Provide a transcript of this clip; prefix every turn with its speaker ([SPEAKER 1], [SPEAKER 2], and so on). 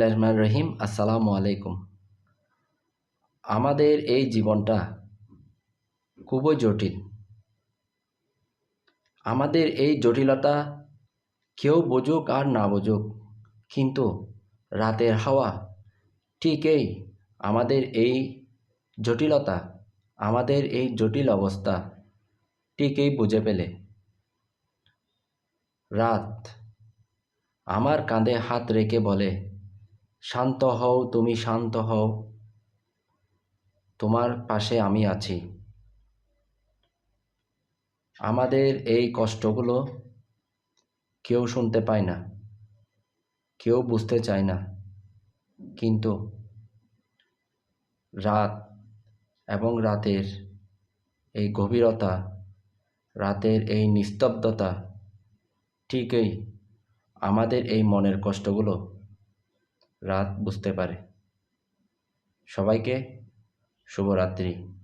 [SPEAKER 1] বিসমিল্লাহ রহমান রহিম, আসসালামু আলাইকুম। আমাদের এই জীবনটা খুবই জটিল। আমাদের এই জটিলতা কেউ বুঝুক আর না বুঝুক, কিন্তু রাতের হাওয়া ঠিকই আমাদের এই জটিলতা, আমাদের এই জটিল অবস্থা ঠিকই বুঝে পেলে। রাত আমার কাঁধে হাত রেখে বলে শান্ত হও, তুমি শান্ত হও। তোমার পাশে আমি আছি। আমাদের এই কষ্টগুলো কেউ শুনতে পায় না, কেউ বুঝতে চায় না। কিন্তু রাত এবং রাতের এই গভীরতা, রাতের এই নিস্তব্ধতা, ঠিকই আমাদের এই মনের কষ্টগুলো রাত বুঝতে পারে। সবাইকে শুভরাত্রি।